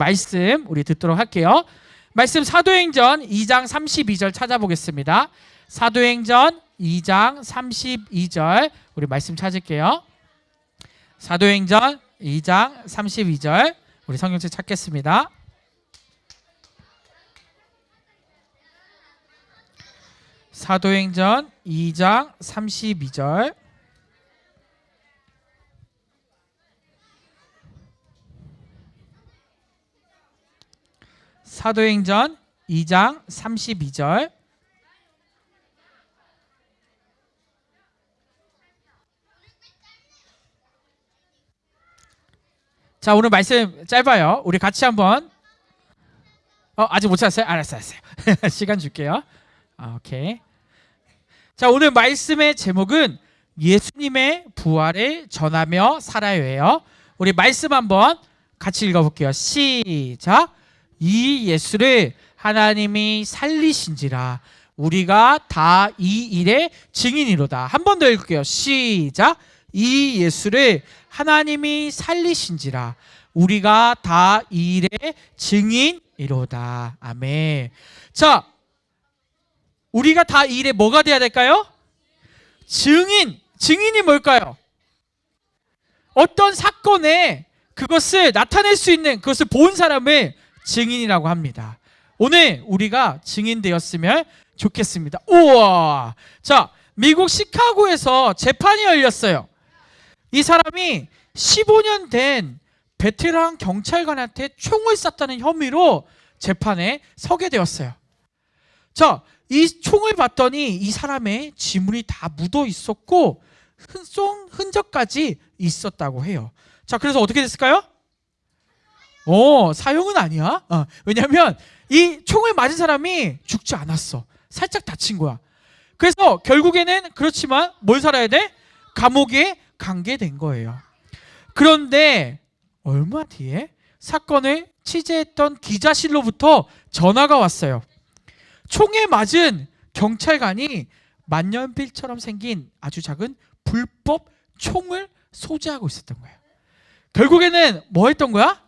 말씀 우리 듣도록 할게요. 말씀 사도행전 2장 32절 찾아보겠습니다. 사도행전 2장 32절 우리 말씀 찾을게요. 사도행전 2장 32절 우리 성경책 찾겠습니다. 사도행전 2장 32절 사도행전 2장 32절 자 오늘 말씀 짧아요. 우리 같이 한번 어 아직 못 찾았어요? 알았어요, 알았어요. 시간 줄게요. 아, 오케이. 자 오늘 말씀의 제목은 예수님의 부활을 전하며 살아요예요. 우리 말씀 한번 같이 읽어볼게요. 시작. 이 예수를 하나님이 살리신지라 우리가 다 이 일의 증인이로다. 한 번 더 읽을게요. 시작. 이 예수를 하나님이 살리신지라 우리가 다 이 일의 증인이로다. 아멘. 자, 우리가 다 이 일에 뭐가 돼야 될까요? 증인. 증인이 뭘까요? 어떤 사건에 그것을 나타낼 수 있는 그것을 본 사람을 증인이라고 합니다. 오늘 우리가 증인되었으면 좋겠습니다. 우와! 자, 미국 시카고에서 재판이 열렸어요. 이 사람이 15년 된 베테랑 경찰관한테 총을 쐈다는 혐의로 재판에 서게 되었어요. 자, 이 총을 봤더니 이 사람의 지문이 다 묻어 있었고 흔송 흔적까지 있었다고 해요. 자, 그래서 어떻게 됐을까요? 어, 사형은 아니야. 어, 왜냐하면 이 총을 맞은 사람이 죽지 않았어. 살짝 다친 거야. 그래서 결국에는 그렇지만 뭘 살아야 돼? 감옥에 감게된 거예요. 그런데 얼마 뒤에 사건을 취재했던 기자실로부터 전화가 왔어요. 총에 맞은 경찰관이 만년필처럼 생긴 아주 작은 불법 총을 소지하고 있었던 거예요. 결국에는 뭐 했던 거야?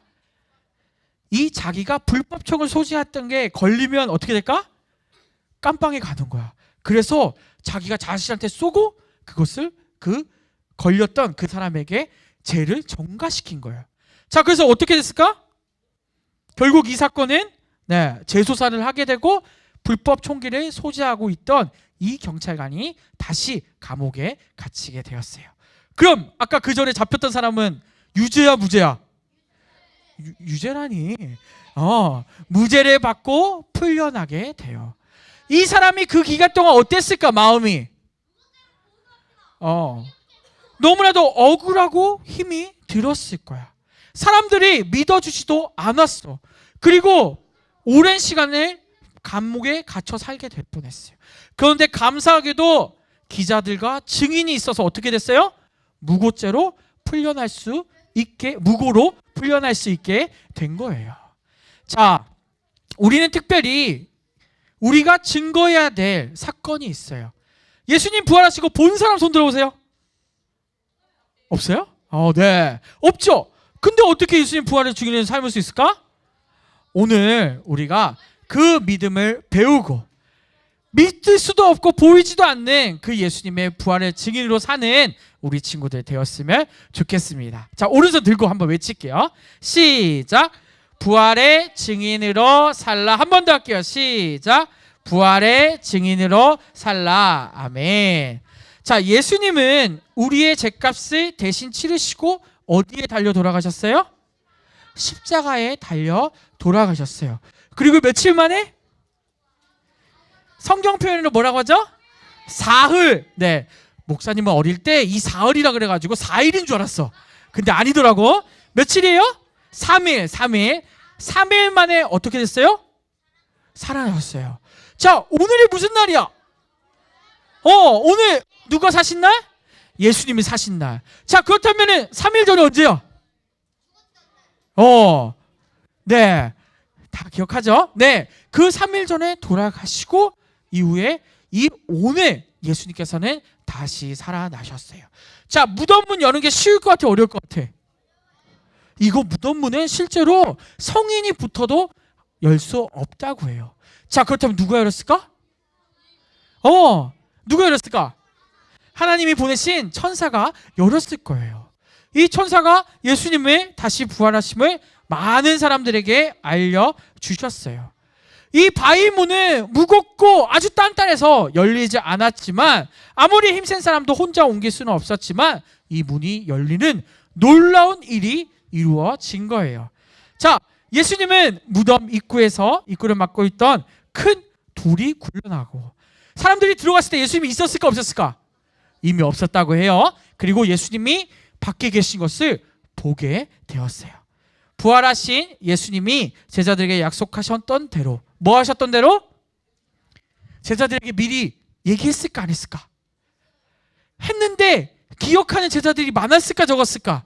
이 자기가 불법 총을 소지했던 게 걸리면 어떻게 될까? 깜빵에 가는 거야. 그래서 자기가 자신한테 쏘고 그것을 그 걸렸던 그 사람에게 죄를 전가시킨 거예요. 자, 그래서 어떻게 됐을까? 결국 이 사건은 네, 재소사를 하게 되고 불법 총기를 소지하고 있던 이 경찰관이 다시 감옥에 갇히게 되었어요. 그럼 아까 그 전에 잡혔던 사람은 유죄야 무죄야? 유, 유죄라니. 어, 무죄를 받고 풀려나게 돼요. 이 사람이 그 기간 동안 어땠을까 마음이? 어. 너무나도 억울하고 힘이 들었을 거야. 사람들이 믿어주지도 않았어. 그리고 오랜 시간을 감옥에 갇혀 살게 될 뻔했어요. 그런데 감사하게도 기자들과 증인이 있어서 어떻게 됐어요? 무고죄로 풀려날 수 있게 무고로 풀려날 수 있게 된 거예요. 자, 우리는 특별히 우리가 증거해야 될 사건이 있어요. 예수님 부활하시고 본 사람 손 들어보세요. 없어요? 어, 네. 없죠. 근데 어떻게 예수님 부활의 증인을 삶을 수 있을까? 오늘 우리가 그 믿음을 배우고 믿을 수도 없고 보이지도 않는 그 예수님의 부활의 증인으로 사는 우리 친구들 되었으면 좋겠습니다. 자, 오른손 들고 한번 외칠게요. 시작. 부활의 증인으로 살라. 한 번 더 할게요. 시작. 부활의 증인으로 살라. 아멘. 자, 예수님은 우리의 죄값을 대신 치르시고 어디에 달려 돌아가셨어요? 십자가에 달려 돌아가셨어요. 그리고 며칠 만에 성경 표현으로 뭐라고 하죠? 사흘. 네. 목사님은 어릴 때 이 사흘이라 그래가지고 4일인 줄 알았어. 근데 아니더라고. 며칠이에요? 3일, 3일. 3일 만에 어떻게 됐어요? 살아나셨어요. 자, 오늘이 무슨 날이야? 어, 오늘 누가 사신 날? 예수님이 사신 날. 자, 그렇다면은 3일 전에 언제요? 어, 네. 다 기억하죠? 네. 그 3일 전에 돌아가시고 이후에 이 오늘 예수님께서는 다시 살아나셨어요. 자, 무덤 문 여는 게 쉬울 것 같아, 어려울 것 같아? 이거 무덤 문은 실제로 성인이 붙어도 열 수 없다고 해요. 자, 그렇다면 누가 열었을까? 어, 누가 열었을까? 하나님이 보내신 천사가 열었을 거예요. 이 천사가 예수님의 다시 부활하심을 많은 사람들에게 알려 주셨어요. 이 바위 문은 무겁고 아주 단단해서 열리지 않았지만 아무리 힘센 사람도 혼자 옮길 수는 없었지만 이 문이 열리는 놀라운 일이 이루어진 거예요. 자, 예수님은 무덤 입구에서 입구를 막고 있던 큰 돌이 굴러나고 사람들이 들어갔을 때 예수님이 있었을까 없었을까? 이미 없었다고 해요. 그리고 예수님이 밖에 계신 것을 보게 되었어요. 부활하신 예수님이 제자들에게 약속하셨던 대로 뭐 하셨던 대로 제자들에게 미리 얘기했을까 안 했을까? 했는데 기억하는 제자들이 많았을까 적었을까?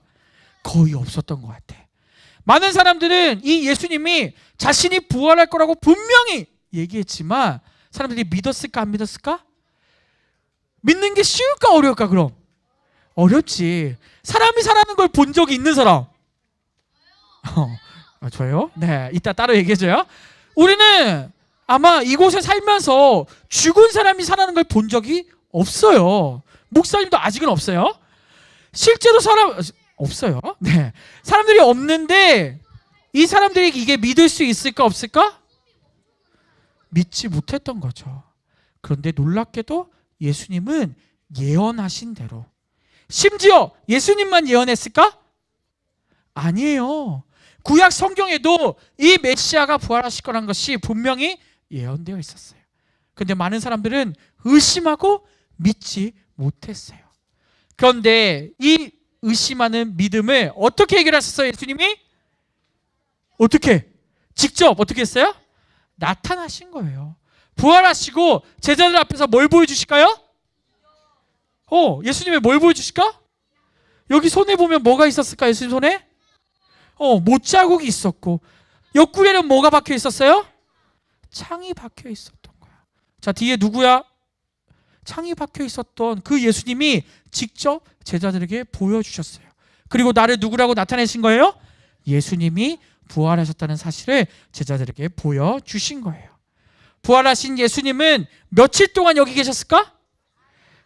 거의 없었던 것 같아. 많은 사람들은 이 예수님이 자신이 부활할 거라고 분명히 얘기했지만 사람들이 믿었을까 안 믿었을까? 믿는 게 쉬울까 어려울까 그럼? 어렵지. 사람이 살아는 걸 본 적이 있는 사람. 어, 아, 저요? 네, 이따 따로 얘기해줘요. 우리는 아마 이곳에 살면서 죽은 사람이 살아는 걸 본 적이 없어요. 목사님도 아직은 없어요. 실제로 사람 없어요. 네, 사람들이 없는데 이 사람들이 이게 믿을 수 있을까 없을까? 믿지 못했던 거죠. 그런데 놀랍게도 예수님은 예언하신 대로 심지어 예수님만 예언했을까? 아니에요. 구약 성경에도 이 메시아가 부활하실 거란 것이 분명히 예언되어 있었어요. 근데 많은 사람들은 의심하고 믿지 못했어요. 그런데 이 의심하는 믿음을 어떻게 해결하셨어요, 예수님이? 어떻게? 직접 어떻게 했어요? 나타나신 거예요. 부활하시고 제자들 앞에서 뭘 보여주실까요? 어, 예수님의 뭘 보여주실까? 여기 손에 보면 뭐가 있었을까? 예수님 손에? 어, 못자국이 있었고 옆구리에는 뭐가 박혀 있었어요? 창이 박혀 있었던 거야. 자, 뒤에 누구야? 창이 박혀 있었던 그 예수님이 직접 제자들에게 보여주셨어요. 그리고 나를 누구라고 나타내신 거예요? 예수님이 부활하셨다는 사실을 제자들에게 보여주신 거예요. 부활하신 예수님은 며칠 동안 여기 계셨을까?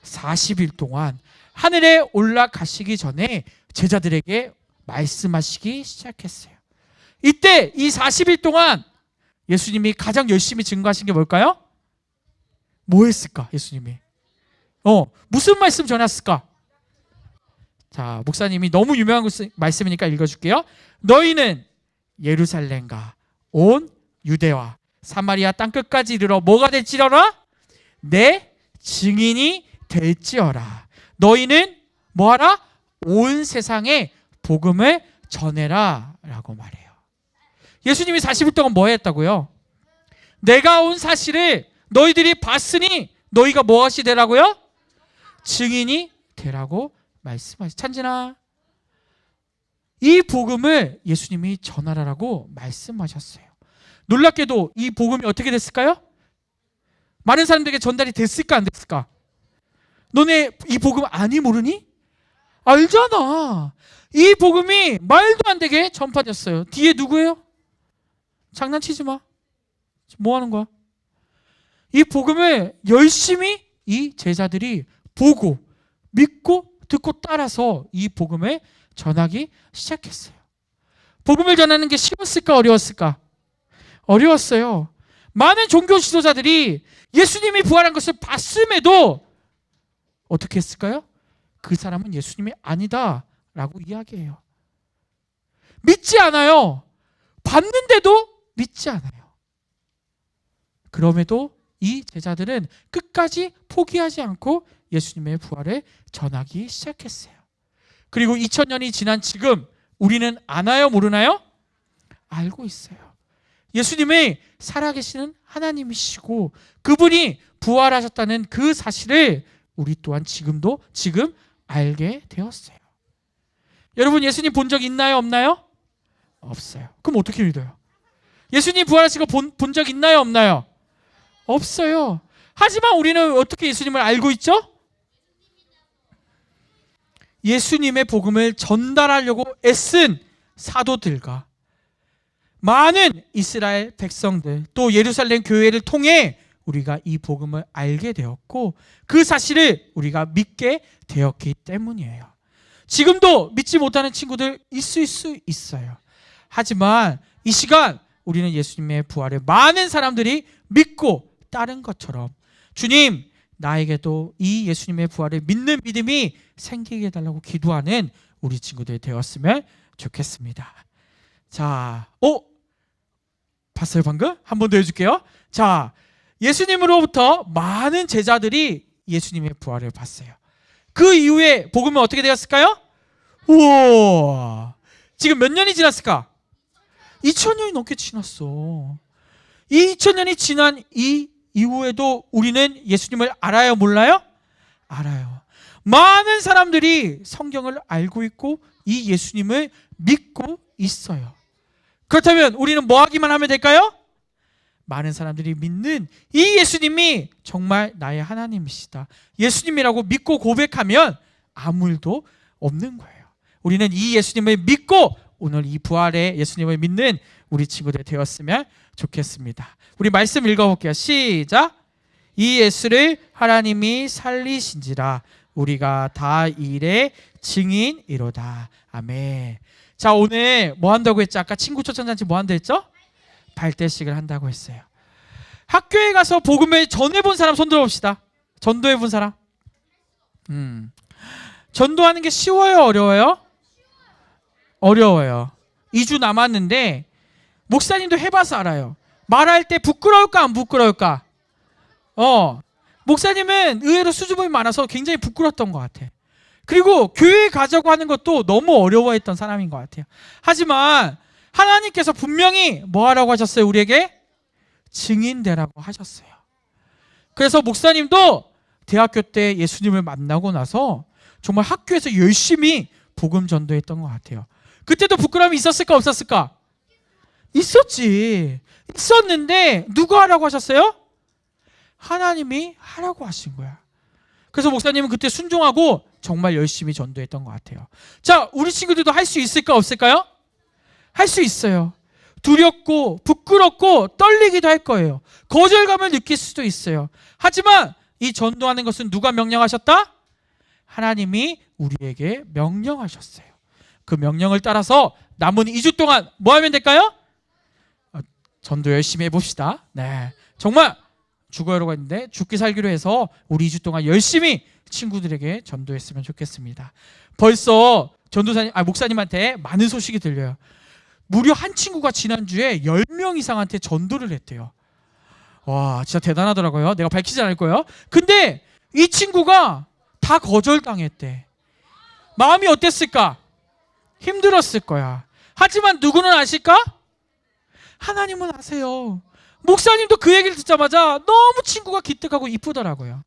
40일 동안 하늘에 올라가시기 전에 제자들에게 말씀하시기 시작했어요. 이때 이 40일 동안 예수님이 가장 열심히 증거하신 게 뭘까요? 뭐 했을까? 예수님이. 어, 무슨 말씀 전했을까? 자, 목사님이 너무 유명한 말씀이니까 읽어줄게요. 너희는 예루살렘과 온 유대와 사마리아 땅끝까지 이르러 뭐가 될지어라? 내 증인이 될지어라. 너희는 뭐하라? 온 세상에 복음을 전해라 라고 말해요. 예수님이 40일 동안 뭐 했다고요? 내가 온 사실을 너희들이 봤으니 너희가 무엇이 되라고요? 증인이 되라고 말씀하시. 찬진아, 이 복음을 예수님이 전하라라고 말씀하셨어요. 놀랍게도 이 복음이 어떻게 됐을까요? 많은 사람들에게 전달이 됐을까 안 됐을까? 너네 이 복음 아니 모르니? 알잖아. 이 복음이 말도 안 되게 전파됐어요. 뒤에 누구예요? 장난치지 마. 뭐 하는 거야? 이 복음을 열심히 이 제자들이 보고 믿고 듣고 따라서 이 복음을 전하기 시작했어요. 복음을 전하는 게 쉬웠을까 어려웠을까? 어려웠어요. 많은 종교 지도자들이 예수님이 부활한 것을 봤음에도 어떻게 했을까요? 그 사람은 예수님이 아니다 라고 이야기해요. 믿지 않아요. 봤는데도 믿지 않아요. 그럼에도 이 제자들은 끝까지 포기하지 않고 예수님의 부활을 전하기 시작했어요. 그리고 2000년이 지난 지금 우리는 아나요 모르나요? 알고 있어요. 예수님이 살아계시는 하나님이시고 그분이 부활하셨다는 그 사실을 우리 또한 지금도 지금 알게 되었어요. 여러분 예수님 본 적 있나요 없나요? 없어요. 그럼 어떻게 믿어요? 예수님 부활하시고 본, 본적 있나요 없나요? 없어요. 하지만 우리는 어떻게 예수님을 알고 있죠? 예수님의 복음을 전달하려고 애쓴 사도들과 많은 이스라엘 백성들 또 예루살렘 교회를 통해 우리가 이 복음을 알게 되었고 그 사실을 우리가 믿게 되었기 때문이에요. 지금도 믿지 못하는 친구들 있을 수 있어요. 하지만 이 시간 우리는 예수님의 부활을 많은 사람들이 믿고 따른 것처럼 주님 나에게도 이 예수님의 부활을 믿는 믿음이 생기게 해달라고 기도하는 우리 친구들 되었으면 좋겠습니다. 자, 어? 봤어요 방금? 한 번 더 해줄게요. 자, 예수님으로부터 많은 제자들이 예수님의 부활을 봤어요. 그 이후에 복음은 어떻게 되었을까요? 우와, 지금 몇 년이 지났을까? 2000년이 넘게 지났어. 이 2000년이 지난 이 이후에도 우리는 예수님을 알아요, 몰라요? 알아요. 많은 사람들이 성경을 알고 있고 이 예수님을 믿고 있어요. 그렇다면 우리는 뭐 하기만 하면 될까요? 많은 사람들이 믿는 이 예수님이 정말 나의 하나님이시다. 예수님이라고 믿고 고백하면 아무 일도 없는 거예요. 우리는 이 예수님을 믿고 오늘 이 부활의 예수님을 믿는 우리 친구들 되었으면 좋겠습니다. 우리 말씀 읽어볼게요. 시작. 이 예수를 하나님이 살리신지라 우리가 다 일의 증인이로다. 아멘. 자 오늘 뭐 한다고 했죠? 아까 친구 초청잔치 뭐 한다 했죠? 발대식을 한다고 했어요. 학교에 가서 복음을 전해본 사람 손 들어 봅시다. 전도해본 사람. 음. 전도하는 게 쉬워요, 어려워요? 어려워요. 2주 남았는데 목사님도 해봐서 알아요. 말할 때 부끄러울까 안 부끄러울까? 어. 목사님은 의외로 수줍음이 많아서 굉장히 부끄러웠던 것 같아. 그리고 교회 가자고 하는 것도 너무 어려워했던 사람인 것 같아요. 하지만 하나님께서 분명히 뭐 하라고 하셨어요? 우리에게 증인되라고 하셨어요. 그래서 목사님도 대학교 때 예수님을 만나고 나서 정말 학교에서 열심히 복음 전도했던 것 같아요. 그때도 부끄러움이 있었을까 없었을까? 있었지. 있었는데 누가 하라고 하셨어요? 하나님이 하라고 하신 거야. 그래서 목사님은 그때 순종하고 정말 열심히 전도했던 것 같아요. 자, 우리 친구들도 할 수 있을까 없을까요? 할 수 있어요. 두렵고 부끄럽고 떨리기도 할 거예요. 거절감을 느낄 수도 있어요. 하지만 이 전도하는 것은 누가 명령하셨다? 하나님이 우리에게 명령하셨어요. 그 명령을 따라서 남은 2주 동안 뭐 하면 될까요? 어, 전도 열심히 해봅시다. 네. 정말 죽어요라고 했는데 죽기 살기로 해서 우리 2주 동안 열심히 친구들에게 전도했으면 좋겠습니다. 벌써 전도사님, 아, 목사님한테 많은 소식이 들려요. 무려 한 친구가 지난주에 10명 이상한테 전도를 했대요. 와, 진짜 대단하더라고요. 내가 밝히지 않을 거예요. 근데 이 친구가 다 거절당했대. 마음이 어땠을까? 힘들었을 거야. 하지만 누구는 아실까? 하나님은 아세요. 목사님도 그 얘기를 듣자마자 너무 친구가 기특하고 이쁘더라고요.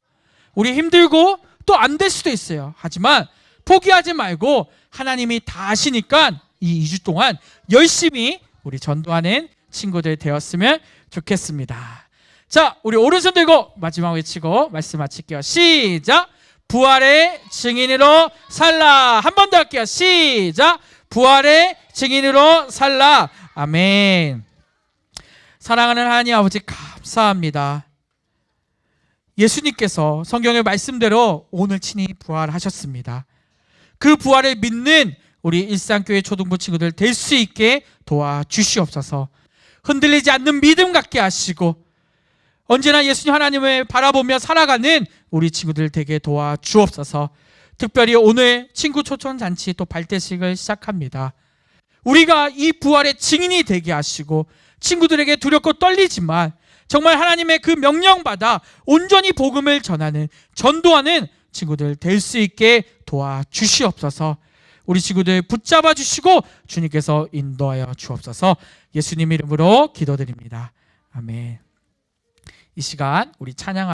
우리 힘들고 또 안 될 수도 있어요. 하지만 포기하지 말고 하나님이 다 아시니까 이 2주 동안 열심히 우리 전도하는 친구들 되었으면 좋겠습니다. 자, 우리 오른손 들고 마지막 외치고 말씀 마칠게요. 시작. 부활의 증인으로 살라. 한 번 더 할게요. 시작. 부활의 증인으로 살라. 아멘. 사랑하는 하나님 아버지 감사합니다. 예수님께서 성경의 말씀대로 오늘 친히 부활하셨습니다. 그 부활을 믿는 우리 일상교회 초등부 친구들 될 수 있게 도와주시옵소서. 흔들리지 않는 믿음 갖게 하시고 언제나 예수님 하나님을 바라보며 살아가는 우리 친구들 되게 도와주옵소서. 특별히 오늘 친구 초청 잔치 또 발대식을 시작합니다. 우리가 이 부활의 증인이 되게 하시고 친구들에게 두렵고 떨리지만 정말 하나님의 그 명령받아 온전히 복음을 전하는 전도하는 친구들 될 수 있게 도와주시옵소서. 우리 친구들 붙잡아 주시고 주님께서 인도하여 주옵소서. 예수님 이름으로 기도드립니다. 아멘. 이 시간 우리 찬양